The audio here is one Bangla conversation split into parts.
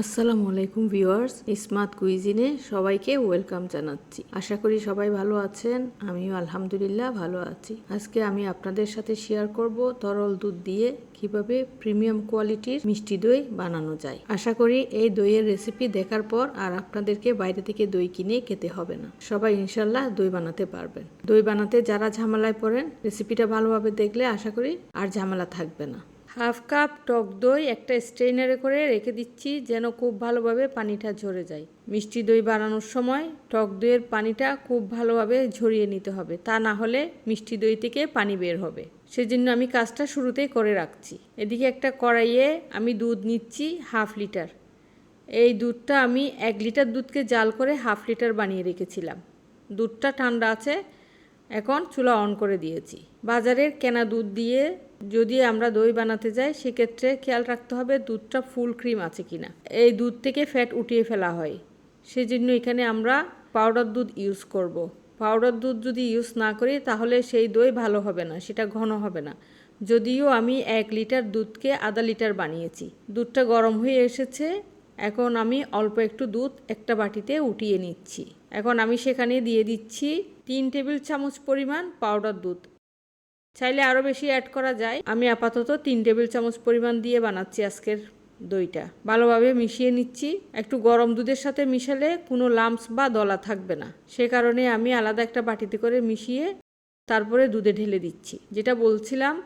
আসসালামু আলাইকুম ভিউয়ার্স, স্মার্ট কুইজিনে সবাইকে ওয়েলকাম জানাচ্ছি। আশা করি সবাই ভালো আছেন, আমিও আলহামদুলিল্লাহ ভালো আছি। আজকে আমি আপনাদের সাথে শেয়ার করব তরল দুধ দিয়ে কীভাবে প্রিমিয়াম কোয়ালিটির মিষ্টি দই বানানো যায়। আশা করি এই দইয়ের রেসিপি দেখার পর আর আপনাদেরকে বাইরে থেকে দই কিনে খেতে হবে না। সবাই ইনশাল্লাহ দই বানাতে পারবেন। দই বানাতে যারা ঝামেলায় পড়েন রেসিপিটা ভালোভাবে দেখলে আশা করি আর ঝামেলা থাকবে না। হাফ কাপ টক দই একটা স্ট্রেনারে করে রেখে দিচ্ছি যেন খুব ভালোভাবে পানিটা ঝরে যায়। মিষ্টি দই বানানোর সময় টক দইয়ের পানিটা খুব ভালোভাবে ঝরিয়ে নিতে হবে। তা না হলে মিষ্টি দই থেকে পানি বের হবে। সেজন্য আমি কাজটা শুরুতেই করে রাখছি। এদিকে একটা কড়াইয়ে আমি দুধ নিচ্ছি হাফ লিটার। এই দুধটা আমি এক লিটার দুধকে জাল করে হাফ লিটার বানিয়ে রেখেছিলাম। দুধটা ঠান্ডা আছে এখন চুলা অন করে দিয়েছি। বাজারের কেনা দুধ দিয়ে যদি আমরা দই বানাতে যাই, সেক্ষেত্রে খেয়াল রাখতে হবে দুধটা ফুল ক্রিম আছে কিনা। এই দুধ থেকে ফ্যাট উঠিয়ে ফেলা হয়। সেজন্য এখানে আমরা পাউডার দুধ ইউজ করব। পাউডার দুধ যদি ইউজ না করি, তাহলে সেই দই ভালো হবে না, সেটা ঘন হবে না। যদিও আমি এক লিটার দুধকে আধা লিটার বানিয়েছি। দুধটা গরম হয়ে এসেছে এখন আমি অল্প একটু দুধ একটা বাটিতে উঠিয়ে নিচ্ছি। এখন আমি সেখানে দিয়ে দিচ্ছি তিন টেবিল চামচ পরিমাণ পাউডার দুধ। চাইলে আরও বেশি অ্যাড করা যায়। আমি আপাতত তিন টেবিল চামচ পরিমাণ দিয়ে বানাচ্ছি আজকের দইটা। ভালোভাবে মিশিয়ে নিচ্ছি। একটু গরম দুধের সাথে মিশালে কোনো লাম্পস বা দলা থাকবে না। সে কারণে আমি আলাদা একটা বাটিতে করে মিশিয়ে তারপরে দুধে ঢেলে দিচ্ছি। যেটা বলছিলাম,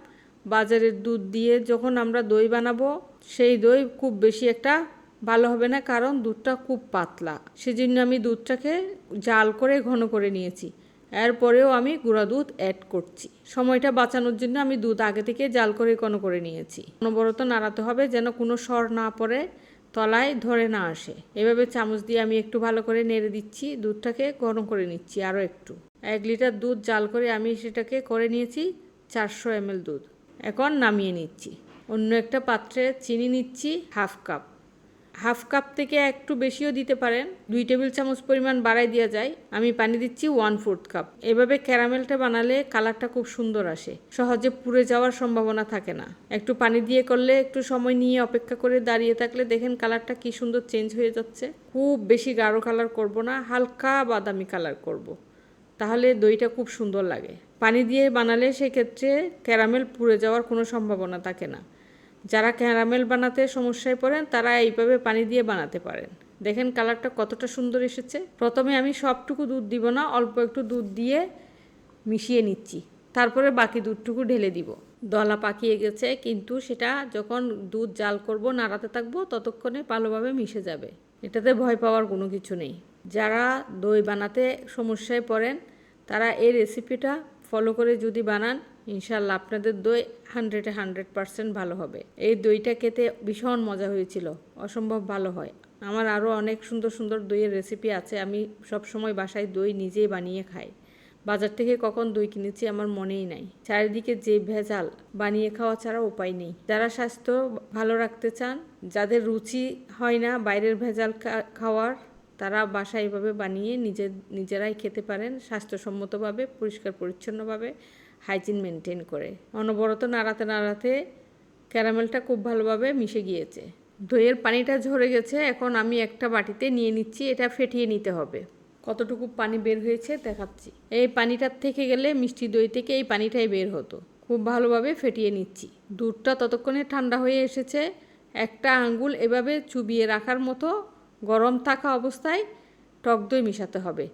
বাজারের দুধ দিয়ে যখন আমরা দই বানাবো, সেই দই খুব বেশি একটা ভালো হবে না কারণ দুধটা খুব পাতলা। সেজন্য আমি দুধটাকে জাল করে ঘন করে নিয়েছি। এরপরেও আমি গুঁড়া দুধ অ্যাড করছি। সময়টা বাঁচানোর জন্য আমি দুধ আগে থেকে জাল করে ঘন করে নিয়েছি। অনবরত নাড়াতে হবে যেন কোনো স্বর না পড়ে, তলায় ধরে না আসে। এভাবে চামচ দিয়ে আমি একটু ভালো করে নেড়ে দিচ্ছি, দুধটাকে গরম করে নিচ্ছি আরও একটু। এক লিটার দুধ জাল করে আমি সেটাকে করে নিয়েছি চারশো এমএল দুধ। এখন নামিয়ে নিচ্ছি। অন্য একটা পাত্রে চিনি নিচ্ছি, হাফ কাপ। হাফ কাপ থেকে একটু বেশিও দিতে পারেন। দুই টেবিল চামচ পরিমাণ বাড়াই দেওয়া যায়। আমি পানি দিচ্ছি ওয়ান ফোর্থ কাপ এভাবে ক্যারামেলটা বানালে কালারটা খুব সুন্দর আসে। সহজে পুড়ে যাওয়ার সম্ভাবনা থাকে না। একটু পানি দিয়ে করলে একটু সময় নিয়ে অপেক্ষা করে দাঁড়িয়ে থাকলে দেখেন কালারটা কি সুন্দর চেঞ্জ হয়ে যাচ্ছে। খুব বেশি গাঢ় কালার করব না, হালকা বাদামি কালার করব। তাহলে দইটা খুব সুন্দর লাগে। পানি দিয়ে বানালে সেক্ষেত্রে ক্যারামেল পুড়ে যাওয়ার কোনো সম্ভাবনা থাকে না। যারা ক্যারামেল বানাতে সমস্যায় পড়েন, তারা এইভাবে পানি দিয়ে বানাতে পারেন। দেখেন কালারটা কতটা সুন্দর এসেছে। প্রথমে আমি সবটুকু দুধ দিব না, অল্প একটু দুধ দিয়ে মিশিয়ে নিচ্ছি। তারপরে বাকি দুধটুকু ঢেলে দিব। দলা পাকিয়ে গেছে, কিন্তু সেটা যখন দুধ জাল করব, নাড়াতে থাকব, ততক্ষণে ভালোভাবে মিশে যাবে। এটাতে ভয় পাওয়ার কোনো কিছু নেই। যারা দই বানাতে সমস্যায় পড়েন, তারা এই রেসিপিটা ফলো করে যদি বানান ইনশাল্লাহ আপনাদের দই হান্ড্রেডে হান্ড্রেড পারসেন্ট ভালো হবে। এই দইটা খেতে ভীষণ মজা হয়েছিল, অসম্ভব ভালো হয়। আমার আরও অনেক সুন্দর সুন্দর দইয়ের রেসিপি আছে, আমি সব সময় বাসায় দই নিজেই বানিয়ে খাই। বাজার থেকে কখন দই কিনেছি আমার মনেই নাই। চারিদিকে যে ভেজাল, বানিয়ে খাওয়া ছাড়া উপায় নেই। যারা স্বাস্থ্য ভালো রাখতে চান, যাদের রুচি হয় না বাইরের ভেজাল খাওয়ার, তারা বাসায় এভাবে বানিয়ে নিজের নিজেরাই খেতে পারেন। স্বাস্থ্যসম্মতভাবে পরিষ্কার পরিচ্ছন্নভাবে হাইজিন মেনটেন করে। অনবরত নাড়াতে নাড়াতে ক্যারামেলটা খুব ভালোভাবে মিশে গিয়েছে। দইয়ের পানিটা ঝরে গেছে, এখন আমি একটা বাটিতে নিয়ে নিচ্ছি, এটা ফেটিয়ে নিতে হবে। কতটুকু পানি বের হয়েছে দেখাচ্ছি। এই পানিটার থেকে গেলে মিষ্টি দই থেকে এই পানিটাই বের হতো। খুব ভালোভাবে ফেটিয়ে নিচ্ছি। দুধটা ততক্ষণে ঠান্ডা হয়ে এসেছে। একটা আঙ্গুল এভাবে চুবিয়ে রাখার মতো গরম থাকা অবস্থায় টক দই মেশাতে হবে।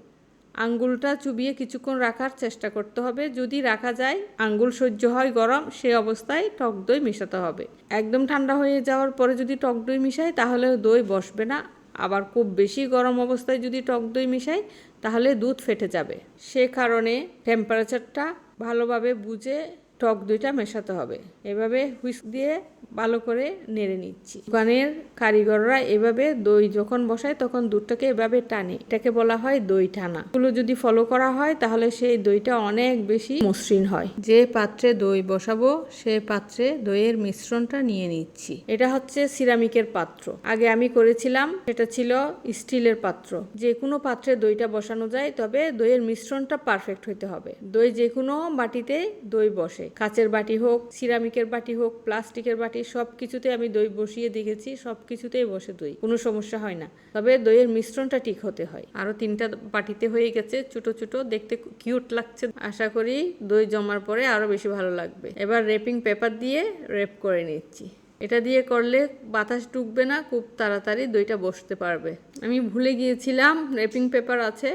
আঙ্গুলটা চুবিয়ে কিছুক্ষণ রাখার চেষ্টা করতে হবে। যদি রাখা যায়, আঙ্গুল সহ্য হয় গরম, সে অবস্থায় টক দই মেশাতে হবে। একদম ঠান্ডা হয়ে যাওয়ার পরে যদি টক দই মিশাই তাহলে দই বসবে না। আবার খুব বেশি গরম অবস্থায় যদি টক দই মিশাই তাহলে দুধ ফেটে যাবে। সে কারণে টেম্পারেচারটা ভালোভাবে বুঝে টক দইটা মেশাতে হবে। এভাবে হুইস্ক দিয়ে ভালো করে নেড়ে নিচ্ছি। দোকানের কারিগররা এভাবে দই যখন বসায় তখন দুধটাকে এভাবে টানে। এটাকে বলা হয় দই টানা। এগুলো যদি ফলো করা হয় তাহলে সেই দইটা অনেক বেশি মসৃণ হয়। যে পাত্রে দই বসাবো সে পাত্রে দইয়ের মিশ্রণটা নিয়ে নিচ্ছি। এটা হচ্ছে সিরামিকের পাত্র। আগে আমি করেছিলাম, সেটা ছিল স্টিলের পাত্র। যে কোনো পাত্রে দইটা বসানো যায়, তবে দইয়ের মিশ্রণটা পারফেক্ট হতে হবে। দই যে কোনো বাটিতে দই বসে। কাচের বাটি হোক, সিরামিকের বাটি হোক, প্লাস্টিকের বাটি সব কিছুতে আমি দই বসিয়ে দেখেছি সব কিছুতেই বসে দই, কোনো সমস্যা হয় না। তবে দইয়ের মিশ্রণটা ঠিক হতে হয়। আরও তিনটা বাটিতে হয়ে গেছে, ছোট ছোট, দেখতে কিউট লাগছে। আশা করি দই জমার পরে আরও বেশি ভালো লাগবে। এবার রেপিং পেপার দিয়ে রেপ করে নিচ্ছি। এটা দিয়ে করলে বাতাস ঢুকবে না, খুব তাড়াতাড়ি দইটা বসতে পারবে। আমি ভুলে গিয়েছিলাম রেপিং পেপার আছে,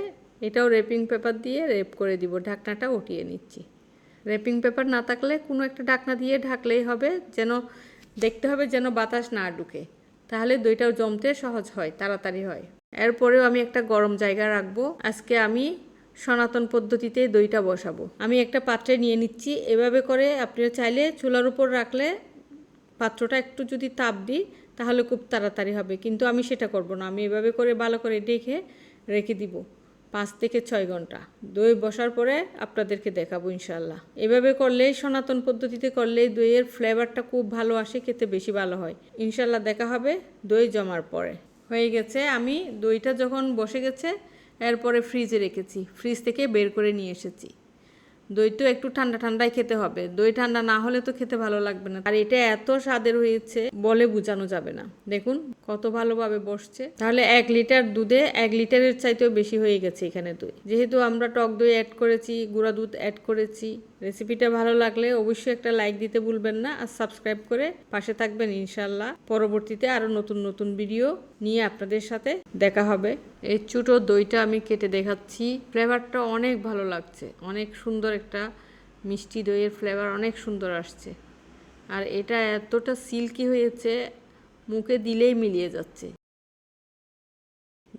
এটাও রেপিং পেপার দিয়ে রেপ করে দিব। ঢাকনাটা উঠিয়ে নিচ্ছি। রেপিং পেপার না থাকলে কোনো একটা ঢাকনা দিয়ে ঢাকলেই হবে, যেন দেখতে হবে যেন বাতাস না ঢুকে। তাহলে দইটাও জমতে সহজ হয়, তাড়াতাড়ি হয়। এরপরেও আমি একটা গরম জায়গা রাখব। আজকে আমি সনাতন পদ্ধতিতে দইটা বসাবো। আমি একটা পাত্রে নিয়ে নিচ্ছি। এভাবে করে আপনি চাইলে চুলার উপর রাখলে পাত্রটা একটু যদি তাপ দিই, তাহলে খুব তাড়াতাড়ি হবে। কিন্তু আমি সেটা করব না। আমি এভাবে করে ভালো করে ডেকে রেখে দিব। পাঁচ থেকে ছয় ঘণ্টা। দই বসার পরে আপনাদেরকে দেখাবো ইনশাল্লাহ এভাবে করলেই সনাতন পদ্ধতিতে করলে দইয়ের ফ্লেভারটা খুব ভালো আসে, খেতে বেশি ভালো হয়। ইনশাল্লাহ দেখা হবে দই জমার পরে। হয়ে গেছে, আমি দইটা যখন বসে গেছে, এরপরে ফ্রিজে রেখেছি। ফ্রিজ থেকে বের করে নিয়ে এসেছি। দই তো একটু ঠান্ডা ঠান্ডাই খেতে হবে। দই ঠান্ডা না হলে তো খেতে ভালো লাগবে না। আর এটা এত স্বাদের হয়েছে, বলে বোঝানো যাবে না। দেখুন, কত ভালোভাবে বসছে। তাহলে এক লিটার দুধে এক লিটারের চাইতেও বেশি হয়ে গেছে এখানে দই। যেহেতু আমরা টক দই অ্যাড করেছি, গুঁড়া দুধ অ্যাড করেছি রেসিপিটা ভালো লাগলে অবশ্যই একটা লাইক দিতে ভুলবেন না আর সাবস্ক্রাইব করে পাশে থাকবেন ইনশাল্লাহ পরবর্তীতে আরও নতুন নতুন ভিডিও নিয়ে আপনাদের সাথে দেখা হবে। এই ছোটো দইটা আমি কেটে দেখাচ্ছি। ফ্লেভারটা অনেক ভালো লাগছে। অনেক সুন্দর একটা মিষ্টি দইয়ের ফ্লেভার অনেক সুন্দর আসছে। আর এটা এতটা সিল্কি হয়েছে, মুখে দিলেই মিলিয়ে যাচ্ছে।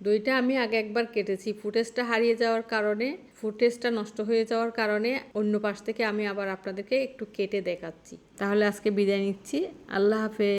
দইটা আমি আগে একবার কেটেছি। ফুটেজটা হারিয়ে যাওয়ার কারণে, ফুটেজটা নষ্ট হয়ে যাওয়ার কারণে অন্য পাশ থেকে আমি আবার আপনাদেরকে একটু কেটে দেখাচ্ছি। তাহলে আজকে বিদায় নিচ্ছি। আল্লাহ হাফেজ।